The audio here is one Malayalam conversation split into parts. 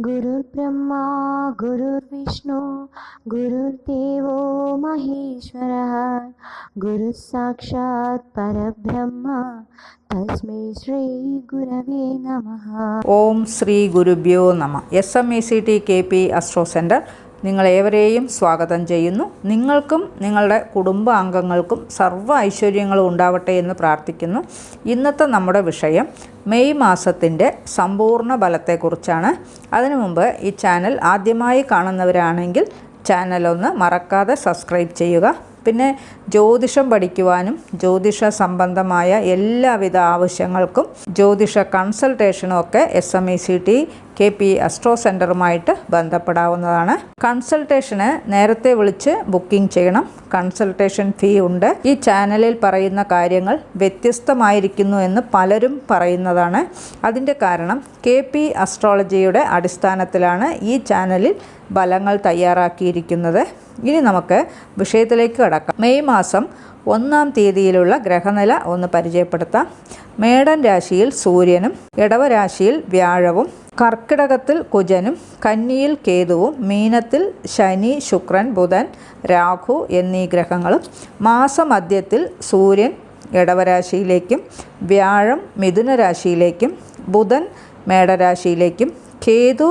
गुरुर्ब्रह्मा गुरुर्विष्णु गुरुर्देवो महेश्वरः गुरुः साक्षात् परब्रह्म तस्मै श्रीगुरवे नमः ഓം ശ്രീ ഗുരുഭ്യോ നമ S M E C T K P astro centre നിങ്ങളേവരെയും സ്വാഗതം ചെയ്യുന്നു. നിങ്ങൾക്കും നിങ്ങളുടെ കുടുംബാംഗങ്ങൾക്കും സർവ ഐശ്വര്യങ്ങളും ഉണ്ടാവട്ടെ എന്ന് പ്രാർത്ഥിക്കുന്നു. ഇന്നത്തെ നമ്മുടെ വിഷയം മെയ് മാസത്തിന്റെ സമ്പൂർണ ബലത്തെക്കുറിച്ചാണ് അതിനു മുമ്പ് ഈ ചാനൽ ആദ്യമായി കാണുന്നവരാണെങ്കിൽ ചാനൽ ഒന്ന് മറക്കാതെ സബ്സ്ക്രൈബ് ചെയ്യുക. പിന്നെ ജ്യോതിഷം പഠിക്കുവാനും ജ്യോതിഷ സംബന്ധമായ എല്ലാവിധ ആവശ്യങ്ങൾക്കും ജ്യോതിഷ കൺസൾട്ടേഷനും ഒക്കെ S M E C T K P astro സെന്ററുമായിട്ട് ബന്ധപ്പെടാവുന്നതാണ്. കൺസൾട്ടേഷന് നേരത്തെ വിളിച്ച് ബുക്കിംഗ് ചെയ്യണം. കൺസൾട്ടേഷൻ ഫീ ഉണ്ട്. ഈ ചാനലിൽ പറയുന്ന കാര്യങ്ങൾ വ്യത്യസ്തമായിരിക്കുന്നു എന്ന് പലരും പറയുന്നതാണ്. അതിന്റെ കാരണം കെ പി അസ്ട്രോളജിയുടെ അടിസ്ഥാനത്തിലാണ് ഈ ചാനലിൽ ഫലങ്ങൾ തയ്യാറാക്കിയിരിക്കുന്നത്. ഇനി നമുക്ക് വിഷയത്തിലേക്ക് കടക്കാം. മെയ് മാസം ഒന്നാം തീയതിയിലുള്ള ഗ്രഹനില ഒന്ന് പരിചയപ്പെടുത്താം. മേടൻ രാശിയിൽ സൂര്യനും ഇടവ രാശിയിൽ വ്യാഴവും കർക്കിടകത്തിൽ കുജനും കന്നിയിൽ കേതുവും മീനത്തിൽ ശനി ശുക്രൻ ബുധൻ രാഹു എന്നീ ഗ്രഹങ്ങളും മാസമധ്യത്തിൽ സൂര്യൻ ഇടവരാശിയിലേക്കും വ്യാഴം മിഥുന രാശിയിലേക്കും ബുധൻ മേടരാശിയിലേക്കും കേതു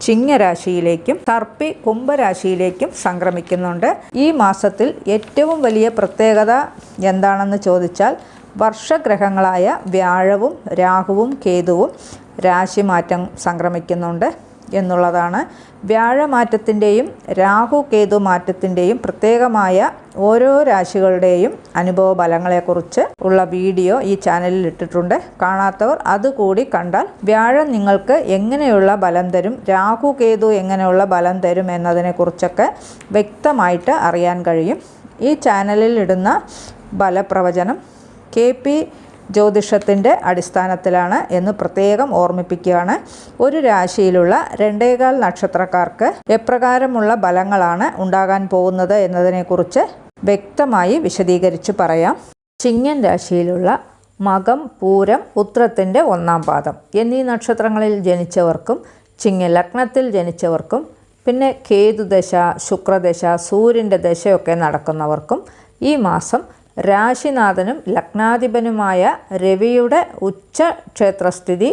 ചിങ്ങരാശിയിലേക്കും തർപ്പി കുംഭരാശിയിലേക്കും സംക്രമിക്കുന്നുണ്ട്. ഈ മാസത്തിൽ ഏറ്റവും വലിയ പ്രത്യേകത എന്താണെന്ന് ചോദിച്ചാൽ വർഷഗ്രഹങ്ങളായ വ്യാഴവും രാഹുവും കേതുവും രാശിമാറ്റം സംക്രമിക്കുന്നുണ്ട്. എന്നുള്ളതാണ്. വ്യാഴമാറ്റത്തിന്റെയും രാഹു കേതു മാറ്റത്തിന്റെയും പ്രത്യേകമായ ഓരോ രാശികളുടെയും അനുഭവ ഫലങ്ങളെക്കുറിച്ച് ഉള്ള വീഡിയോ ഈ ചാനലിൽ ഇട്ടിട്ടുണ്ട്. കാണാത്തവർ അതുകൂടി കണ്ടാൽ വ്യാഴം നിങ്ങൾക്ക് എങ്ങനെയുള്ള ബലം തരും രാഹു കേതു എങ്ങനെയുള്ള ബലം തരും എന്നതിനെക്കുറിച്ചൊക്കെ വ്യക്തമായിട്ട് അറിയാൻ കഴിയും. ഈ ചാനലിൽ ഇടുന്ന ബലപ്രവചനം കെ പി ജ്യോതിഷത്തിന്റെ അടിസ്ഥാനത്തിലാണ് എന്ന് പ്രത്യേകം ഓർമ്മിപ്പിക്കുകയാണ്. ഒരു രാശിയിലുള്ള രണ്ടേകാൽ നക്ഷത്രക്കാർക്ക് എപ്രകാരമുള്ള ഫലങ്ങളാണ് ഉണ്ടാകാൻ പോകുന്നത് എന്നതിനെക്കുറിച്ച് വ്യക്തമായി വിശദീകരിച്ച് പറയാം. ചിങ്ങൻ രാശിയിലുള്ള മകം പൂരം ഉത്രത്തിന്റെ ഒന്നാം പാദം എന്നീ നക്ഷത്രങ്ങളിൽ ജനിച്ചവർക്കും ചിങ്ങ ലഗ്നത്തിൽ ജനിച്ചവർക്കും പിന്നെ കേതുദശ ശുക്രദശ സൂര്യന്റെ ദശയൊക്കെ നടക്കുന്നവർക്കും ഈ മാസം രാശിനാഥനും ലഗ്നാധിപനുമായ രവിയുടെ ഉച്ച ക്ഷേത്രസ്ഥിതി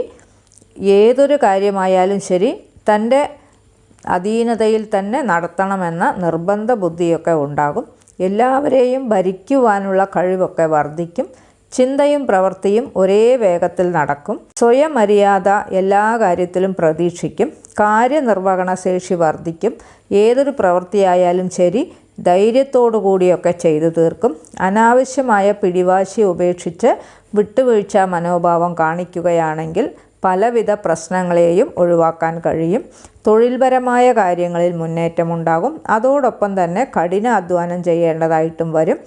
ഏതൊരു കാര്യമായാലും ശരി തന്റെ അധീനതയിൽ തന്നെ നടത്തണമെന്ന നിർബന്ധ ബുദ്ധിയൊക്കെ ഉണ്ടാകും. എല്ലാവരെയും ഭരിക്കുവാനുള്ള കഴിവൊക്കെ വർദ്ധിക്കും. ചിന്തയും പ്രവൃത്തിയും ഒരേ വേഗത്തിൽ നടക്കും. സ്വയമര്യാദ എല്ലാ കാര്യത്തിലും പ്രതീക്ഷിക്കും. കാര്യനിർവഹണ ശേഷി വർദ്ധിക്കും. ഏതൊരു പ്രവൃത്തിയായാലും ശരി ധൈര്യത്തോടു കൂടിയൊക്കെ ചെയ്തു തീർക്കും. അനാവശ്യമായ പിടിവാശി ഉപേക്ഷിച്ച് വിട്ടുവീഴ്ച മനോഭാവം കാണിക്കുകയാണെങ്കിൽ പലവിധ പ്രശ്നങ്ങളെയും ഒഴിവാക്കാൻ കഴിയും. തൊഴിൽപരമായ കാര്യങ്ങളിൽ മുന്നേറ്റമുണ്ടാകും. അതോടൊപ്പം തന്നെ കഠിന അധ്വാനം ചെയ്യേണ്ടതായിട്ടും വരും.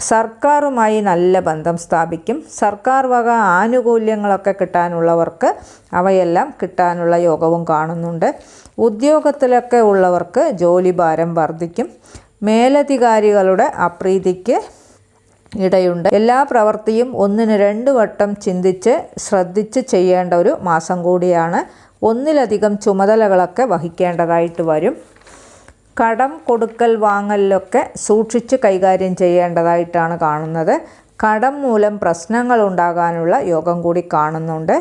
സർക്കാരുമായി നല്ല ബന്ധം സ്ഥാപിക്കും. സർക്കാർ വക ആനുകൂല്യങ്ങളൊക്കെ കിട്ടാനുള്ളവർക്ക് അവയെല്ലാം കിട്ടാനുള്ള യോഗവും കാണുന്നുണ്ട്. ഉദ്യോഗത്തിലൊക്കെ ഉള്ളവർക്ക് ജോലി ഭാരം വർദ്ധിക്കും. മേലധികാരികളുടെ അപ്രീതിക്ക് ഇടയുണ്ട്. എല്ലാ പ്രവൃത്തിയും ഒന്നിന് രണ്ട് വട്ടം ചിന്തിച്ച് ശ്രദ്ധിച്ച് ചെയ്യേണ്ട ഒരു മാസം കൂടിയാണ്. ഒന്നിലധികം ചുമതലകളൊക്കെ വഹിക്കേണ്ടതായിട്ട് വരും. കടം കൊടുക്കൽ വാങ്ങലിലൊക്കെ സൂക്ഷിച്ച് കൈകാര്യം ചെയ്യേണ്ടതായിട്ടാണ് കാണുന്നത്. കടം മൂലം പ്രശ്നങ്ങൾ ഉണ്ടാകാനുള്ള യോഗം കൂടി കാണുന്നുണ്ട്.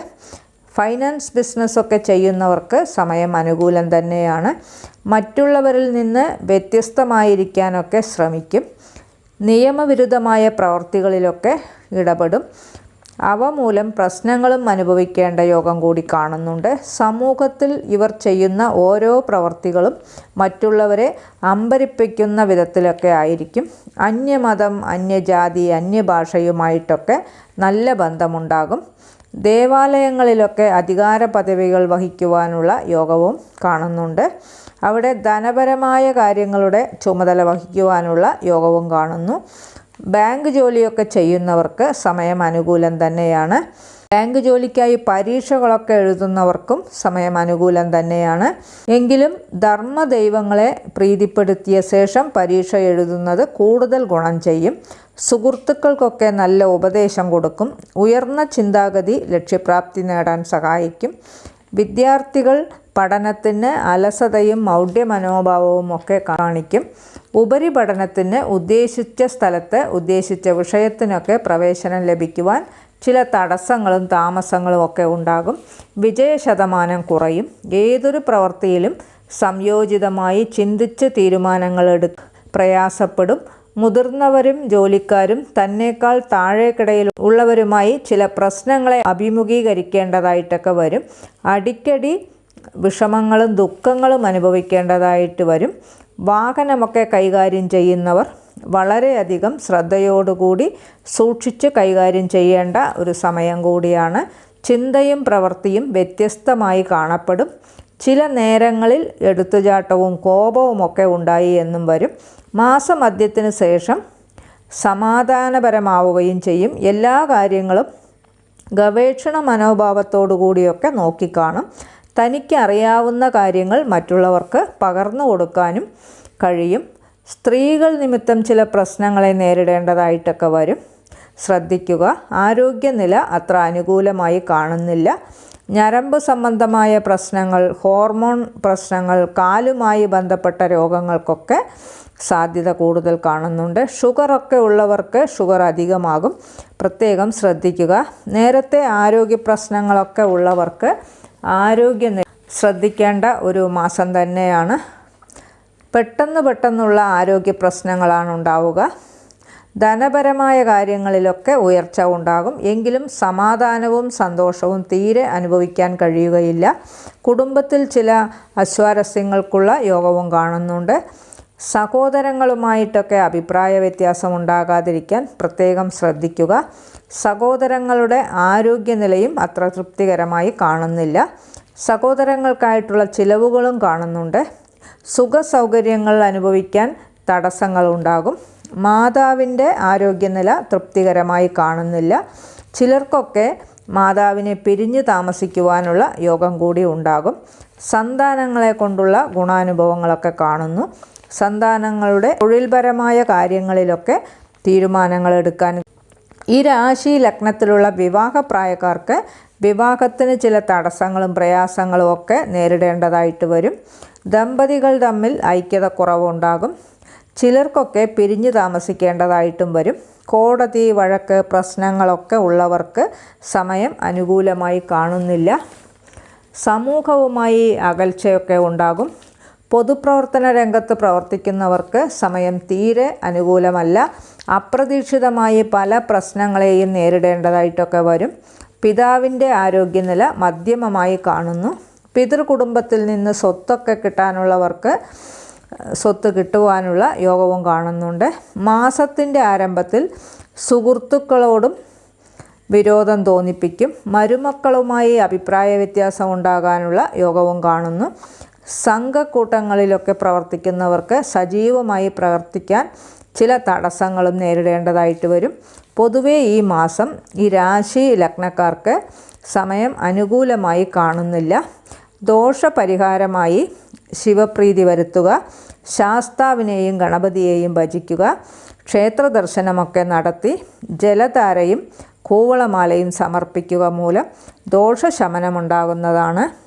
ഫൈനാൻസ് ബിസിനസ്സൊക്കെ ചെയ്യുന്നവർക്ക് സമയം അനുകൂലം തന്നെയാണ്. മറ്റുള്ളവരിൽ നിന്ന് വ്യത്യസ്തമായിരിക്കാനൊക്കെ ശ്രമിക്കും. നിയമവിരുദ്ധമായ പ്രവർത്തികളിലൊക്കെ ഇടപെടും. അവ മൂലം പ്രശ്നങ്ങളും അനുഭവിക്കേണ്ട യോഗം കൂടി കാണുന്നുണ്ട്. സമൂഹത്തിൽ ഇവർ ചെയ്യുന്ന ഓരോ പ്രവർത്തികളും മറ്റുള്ളവരെ അമ്പരിപ്പിക്കുന്ന വിധത്തിലൊക്കെ ആയിരിക്കും. അന്യമതം അന്യജാതി അന്യഭാഷയുമായിട്ടൊക്കെ നല്ല ബന്ധമുണ്ടാകും. ദേവാലയങ്ങളിലൊക്കെ അധികാര പദവികൾ വഹിക്കുവാനുള്ള യോഗവും കാണുന്നുണ്ട്. അവിടെ ധനപരമായ കാര്യങ്ങളുടെ ചുമതല വഹിക്കുവാനുള്ള യോഗവും കാണുന്നു. ബാങ്ക് ജോലിയൊക്കെ ചെയ്യുന്നവർക്ക് സമയം അനുകൂലം തന്നെയാണ്. ബാങ്ക് ജോലിക്കായി പരീക്ഷകളൊക്കെ എഴുതുന്നവർക്കും സമയം അനുകൂലം തന്നെയാണ്. എങ്കിലും ധർമ്മ ദൈവങ്ങളെ പ്രീതിപ്പെടുത്തിയ ശേഷം പരീക്ഷ എഴുതുന്നത് കൂടുതൽ ഗുണം ചെയ്യും. സുഹൃത്തുക്കൾക്കൊക്കെ നല്ല ഉപദേശം കൊടുക്കും. ഉയർന്ന ചിന്താഗതി ലക്ഷ്യപ്രാപ്തി നേടാൻ സഹായിക്കും. വിദ്യാർത്ഥികൾ പഠനത്തിന് അലസതയും മൗഢ്യ മനോഭാവവും ഒക്കെ കാണിക്കും. ഉപരിപഠനത്തിന് ഉദ്ദേശിച്ച സ്ഥലത്ത് ഉദ്ദേശിച്ച വിഷയത്തിനൊക്കെ പ്രവേശനം ലഭിക്കുവാൻ ചില തടസ്സങ്ങളും താമസങ്ങളും ഒക്കെ ഉണ്ടാകും. വിജയശതമാനം കുറയും. ഏതൊരു പ്രവൃത്തിയിലും സംയോജിതമായി ചിന്തിച്ച് തീരുമാനങ്ങൾ എടു പ്രയാസപ്പെടും. മുതിർന്നവരും ജോലിക്കാരും തന്നേക്കാൾ താഴേക്കിടയിൽ ഉള്ളവരുമായി ചില പ്രശ്നങ്ങളെ അഭിമുഖീകരിക്കേണ്ടതായിട്ടൊക്കെ വരും. അടിക്കടി വിഷമങ്ങളും ദുഃഖങ്ങളും അനുഭവിക്കേണ്ടതായിട്ട് വരും. വാഹനമൊക്കെ കൈകാര്യം ചെയ്യുന്നവർ വളരെയധികം ശ്രദ്ധയോടുകൂടി സൂക്ഷിച്ച് കൈകാര്യം ചെയ്യേണ്ട ഒരു സമയം കൂടിയാണ്. ചിന്തയും പ്രവൃത്തിയും വ്യത്യസ്തമായി കാണപ്പെടും. ചില നേരങ്ങളിൽ എടുത്തുചാട്ടവും കോപവുമൊക്കെ ഉണ്ടായി എന്നും വരും. മാസമധ്യത്തിന് ശേഷം സമാധാനപരമാവുകയും ചെയ്യും. എല്ലാ കാര്യങ്ങളും ഗവേഷണ മനോഭാവത്തോടു കൂടിയൊക്കെ നോക്കിക്കാണും. തനിക്ക് അറിയാവുന്ന കാര്യങ്ങൾ മറ്റുള്ളവർക്ക് പകർന്നു കൊടുക്കാനും കഴിയും. സ്ത്രീകൾ നിമിത്തം ചില പ്രശ്നങ്ങളെ നേരിടേണ്ടതായിട്ടൊക്കെ വരും. ശ്രദ്ധിക്കുക. ആരോഗ്യനില അത്ര അനുകൂലമായി കാണുന്നില്ല. ഞരമ്പ് സംബന്ധമായ പ്രശ്നങ്ങൾ ഹോർമോൺ പ്രശ്നങ്ങൾ കാലുമായി ബന്ധപ്പെട്ട രോഗങ്ങൾക്കൊക്കെ സാധ്യത കൂടുതൽ കാണുന്നുണ്ട്. ഷുഗറൊക്കെ ഉള്ളവർക്ക് ഷുഗർ അധികമാകും. പ്രത്യേകം ശ്രദ്ധിക്കുക. നേരത്തെ ആരോഗ്യ പ്രശ്നങ്ങളൊക്കെ ഉള്ളവർക്ക് ആരോഗ്യ ശ്രദ്ധിക്കേണ്ട ഒരു മാസം തന്നെയാണ്. പെട്ടെന്ന് പെട്ടെന്നുള്ള ആരോഗ്യ പ്രശ്നങ്ങളാണ് ഉണ്ടാവുക. ധനപരമായ കാര്യങ്ങളിലൊക്കെ ഉയർച്ച ഉണ്ടാകും. എങ്കിലും സമാധാനവും സന്തോഷവും തീരെ അനുഭവിക്കാൻ കഴിയുകയില്ല. കുടുംബത്തിൽ ചില അസ്വാരസ്യങ്ങൾക്കുള്ള യോഗവും കാണുന്നുണ്ട്. സഹോദരങ്ങളുമായിട്ടൊക്കെ അഭിപ്രായ വ്യത്യാസം ഉണ്ടാകാതിരിക്കാൻ പ്രത്യേകം ശ്രദ്ധിക്കുക. സഹോദരങ്ങളുടെ ആരോഗ്യനിലയും അത്ര തൃപ്തികരമായി കാണുന്നില്ല. സഹോദരങ്ങൾക്കായിട്ടുള്ള ചിലവുകളും കാണുന്നുണ്ട്. സുഖ സൗകര്യങ്ങൾ അനുഭവിക്കാൻ തടസ്സങ്ങളുണ്ടാകും. മാതാവിന്റെ ആരോഗ്യനില തൃപ്തികരമായി കാണുന്നില്ല. ചിലർക്കൊക്കെ മാതാവിനെ പിരിഞ്ഞു താമസിക്കുവാനുള്ള യോഗം കൂടി ഉണ്ടാകും. സന്താനങ്ങളെ കൊണ്ടുള്ള ഗുണാനുഭവങ്ങളൊക്കെ കാണുന്നു. സന്താനങ്ങളുടെ തൊഴിൽപരമായ കാര്യങ്ങളിലൊക്കെ തീരുമാനങ്ങൾ എടുക്കാൻ ഈ രാശി ലഗ്നത്തിലുള്ള വിവാഹപ്രായക്കാർക്ക് വിവാഹത്തിന് ചില തടസ്സങ്ങളും പ്രയാസങ്ങളും ഒക്കെ നേരിടേണ്ടതായിട്ട് വരും. ദമ്പതികൾ തമ്മിൽ ഐക്യത കുറവുണ്ടാകും ചിലർക്കൊക്കെ പിരിഞ്ഞു താമസിക്കേണ്ടതായിട്ടും വരും. കോടതി വഴക്ക് പ്രശ്നങ്ങളൊക്കെ ഉള്ളവർക്ക് സമയം അനുകൂലമായി കാണുന്നില്ല. സമൂഹവുമായി അകൽച്ചയൊക്കെ ഉണ്ടാകും. പൊതുപ്രവർത്തന രംഗത്ത് പ്രവർത്തിക്കുന്നവർക്ക് സമയം തീരെ അനുകൂലമല്ല. അപ്രതീക്ഷിതമായി പല പ്രശ്നങ്ങളെയും നേരിടേണ്ടതായിട്ടൊക്കെ വരും. പിതാവിന്റെ ആരോഗ്യനില മധ്യമമായി കാണുന്നു. പിതൃകുടുംബത്തിൽ നിന്ന് സ്വത്തൊക്കെ കിട്ടാനുള്ളവർക്ക് സ്വത്ത് കിട്ടുവാനുള്ള യോഗവും കാണുന്നുണ്ട്. മാസത്തിന്റെ ആരംഭത്തിൽ സുഹൃത്തുക്കളോടും വിരോധം തോന്നിപ്പിക്കും. മരുമക്കളുമായി അഭിപ്രായ വ്യത്യാസം ഉണ്ടാകാനുള്ള യോഗവും കാണുന്നു. സംഘക്കൂട്ടങ്ങളിലൊക്കെ പ്രവർത്തിക്കുന്നവർക്ക് സജീവമായി പ്രവർത്തിക്കാൻ ചില തടസ്സങ്ങളും നേരിടേണ്ടതായിട്ട് വരും. പൊതുവേ ഈ മാസം ഈ രാശി ലഗ്നക്കാർക്ക് സമയം അനുകൂലമായി കാണുന്നില്ല. ദോഷപരിഹാരമായി ശിവപ്രീതി വരുത്തുക ശാസ്താവിനെയും ഗണപതിയെയും ഭജിക്കുക ക്ഷേത്ര ദർശനമൊക്കെ നടത്തി ജലധാരയും കൂവളമാലയും സമർപ്പിക്കുക മൂലം ദോഷശമനമുണ്ടാകുന്നതാണ്